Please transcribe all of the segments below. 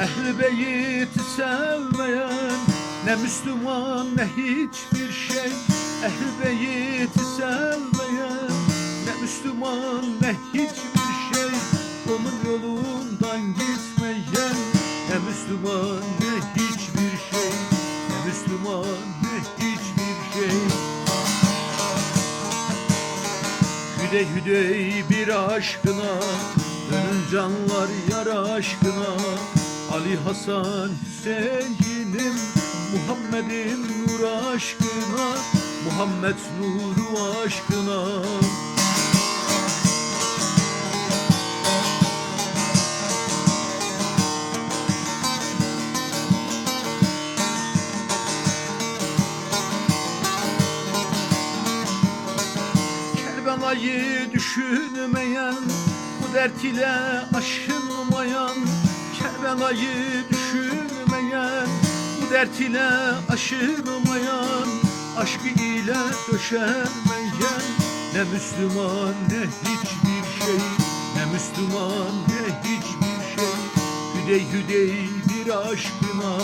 Ehl-i beyti sevmeyen Ne Müslüman ne hiçbir şey. Ehl-i beyti sevmeyen Ne Müslüman ne hiçbir şey. Onun yolundan gitmeyen Ne Müslüman ne hiçbir şey. Ne Müslüman ne hiçbir şey. Hüdey hüdey bir aşkına Dönün canlar yar aşkına. Ali Hasan Hüseyin'im Muhammed'in nur aşkına Muhammed nuru aşkına. Kerbela'yı düşünmeyen dert ile aşınmayan Kerbela'yı düşünmeyen Bu dert ile aşınmayan Aşkı ile döşemeyen Ne Müslüman ne hiçbir şey Ne Müslüman ne hiçbir şey. Hüdey hüdey bir aşkına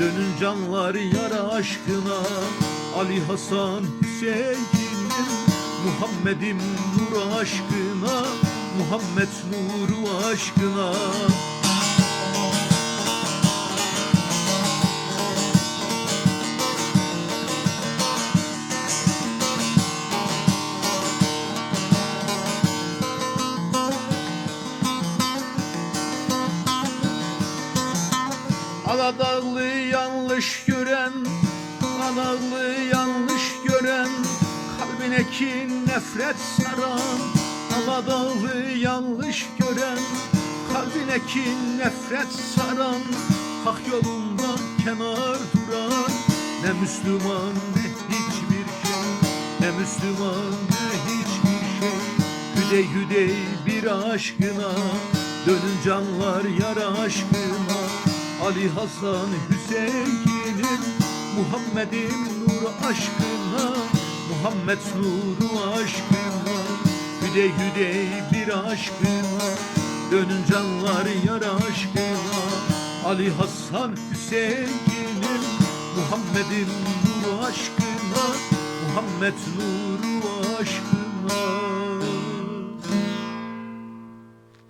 Dönün canlar yar aşkına. Ali Hasan Hüseyin'im Muhammed'im nur aşkına Muhammed nuru aşkına. Aladağlı yanlış gören Aladağlı yanlış gören Kalbine kin nefret saran Aladağlı yanlış gören Kalbine kin nefret saran Hak yolundan kenar duran Ne Müslüman ne hiçbir şey Ne Müslüman ne hiçbir şey. Hüdey hüdey bir aşkına Dönün canlar yar aşkına. Ali Hasan Hüseyin'im Muhammed'in nur aşkına Muhammed nuru aşkına Hüdey hüdey bir aşkına Dönün canlar yar aşkına. Ali Hasan Hüseyin'im Muhammed'in nuru aşkına Muhammed nuru aşkına